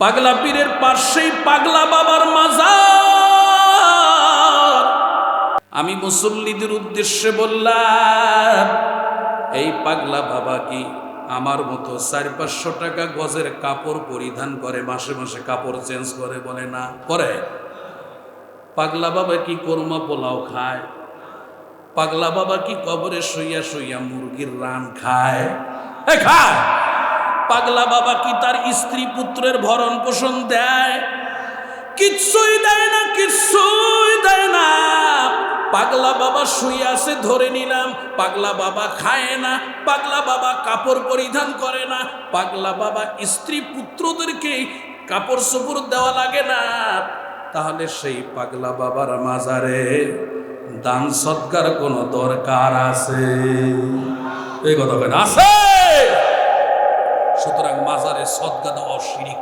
পাগলা পীরের পাশেই পাগলা বাবার মাজার। আমি মুসল্লিদের উদ্দেশ্যে বললাম, এই পাগলা বাবা কি আমার মতো চার পাঁচশো টাকা গজের কাপড় পরিধান করে, মাসে মাসে কাপড় চেঞ্জ করে বলে না? করে। পাগলা বাবা কি কোরমা পোলাও খায়? পাগলা বাবা কি কবরে শুইয়া শুইয়া মুরগির রান খায়? খায়! পাগলা বাবা কি তার স্ত্রী পুত্রের ভরণ পোষণ দেয়? কিচ্ছুই দেয় না, কিচ্ছুই দেয় না। পাগলা বাবা শুয়ে আছে, ধরে নিলাম। পাগলা বাবা খায় না, পাগলা বাবা কাপড় পরিধান করে না। পাগলা বাবা স্ত্রী পুত্রদেরকে কাপড় চোপড় দেওয়া লাগে না। তাহলে সেই পাগলা বাবার মাজারে দান সৎকার কোনো দরকার আছে? এই কথা আছে। মাজারে সদ্গা দেওয়া শিরিক।